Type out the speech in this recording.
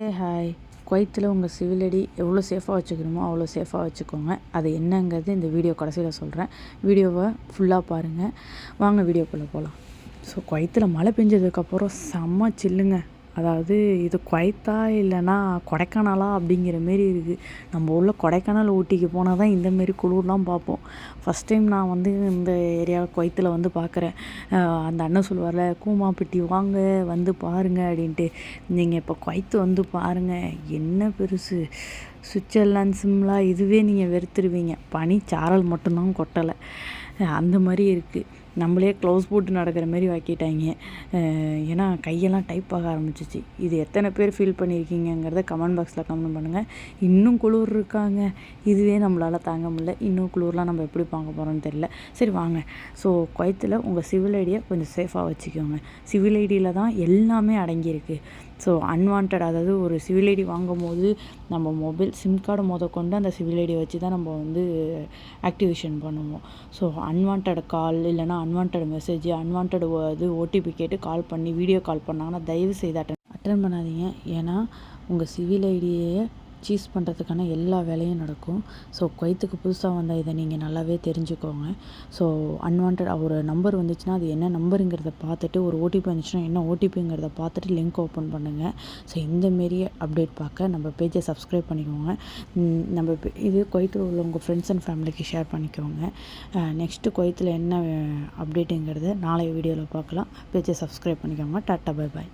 ஏ hi குவைத்தில் உங்கள் civil ID எவ்வளோ சேஃபாக வச்சுக்கணுமோ அவ்வளோ சேஃபாக வச்சுக்கோங்க. அது என்னங்கிறது இந்த வீடியோ கடைசியில் சொல்கிறேன் வீடியோவை ஃபுல்லாக பாருங்கள் வாங்க வீடியோக்குள்ளே போகலாம் ஸோ குவைத்தில் மழை பெஞ்சதுக்கப்புறம் செம்ம சில்லுங்க அதாவது இது குவைத்தா இல்லைன்னா கொடைக்கானலா அப்படிங்கிற மாரி இருக்குது நம்ம ஊரில் கொடைக்கானல் ஊட்டிக்கு போனால் தான் இந்த மாரி குளிர்லாம் பார்ப்போம். ஃபஸ்ட் டைம் நான் வந்து இந்த ஏரியா குவைத்தில் வந்து பார்க்குறேன். அந்த அண்ணன் சொல்லுவார்ல கூமாப்பட்டி வாங்க வந்து பாருங்கள் அப்படின்ட்டு. நீங்கள் இப்போ குவைத்து வந்து பாருங்கள் என்ன பெருசு. சுவிட்சர்லாந்து சிம்லா இதுவே நீங்கள் வெறுத்துருவீங்க. பனி சாரல் மட்டும்தான் கொட்டலை. அந்த மாதிரி இருக்குது நம்மளே க்ளவுஸ் போட்டு நடக்கிற மாதிரி வாக்கிட்டாங்க ஏன்னா கையெல்லாம் டைப் ஆக ஆரம்பிச்சிச்சு. இது எத்தனை பேர் ஃபீல் பண்ணியிருக்கீங்கிறத கமெண்ட் பாக்ஸில் கமெண்ட் பண்ணுங்கள் இன்னும் குளிர் இருக்காங்க. இதுவே நம்மளால் தாங்க முடியல. இன்னும் குளிர்லாம் நம்ம எப்படி பார்க்க போகிறோம்னு தெரில சரி வாங்க. ஸோ குவைத்தில் உங்கள் சிவில் ஐடியை கொஞ்சம் சேஃபாக வச்சுக்கோங்க. சிவில் ஐடியில் தான் எல்லாமே அடங்கியிருக்கு. ஸோ அன்வான்ட் அதாவது ஒரு சிவில் ஐடி வாங்கும் போது நம்ம மொபைல் சிம் கார்டு முதற்கொண்டு கொண்டு அந்த சிவில் ஐடியை வச்சு தான் நம்ம வந்து ஆக்டிவேஷன் பண்ணுவோம். ஸோ அன்வான்ட் கால் இல்லைனா அன்வான்ட் மெசேஜ் அன்வான்ட் இது ஓடிபி கேட்டு கால் பண்ணி வீடியோ கால் பண்ணாங்கன்னா தயவு செய்து அட்டன் அட்டன் பண்ணாதீங்க. ஏன்னா உங்கள் சிவில் ஐடியை சீஸ் பண்ணுறதுக்கான எல்லா வேலையும் நடக்கும். ஸோ குவைத்துக்கு புதுசாக வந்தால் இதை நீங்கள் நல்லாவே தெரிஞ்சுக்கோங்க. ஸோ அன்வான்ட் ஒரு நம்பர் வந்துச்சுன்னா அது என்ன நம்பருங்கிறத பார்த்துட்டு ஒரு ஓடிபி வந்துச்சுன்னா என்ன ஓடிபிங்கிறத பார்த்துட்டு லிங்க் ஓப்பன் பண்ணுங்கள் ஸோ இந்தமாரி அப்டேட் பார்க்க நம்ம பேஜை சப்ஸ்கிரைப் பண்ணிக்கோங்க. நம்ம இது குவைத்தில் உள்ள உங்கள் ஃப்ரெண்ட்ஸ் அண்ட் ஃபேமிலிக்கு ஷேர் பண்ணிக்கோங்க. நெக்ஸ்ட்டு குவைத்தில் என்ன அப்டேட்டுங்கிறத நாளைய வீடியோவில் பார்க்கலாம். பேஜை சப்ஸ்கிரைப் பண்ணிக்கோங்க. Tata bye bye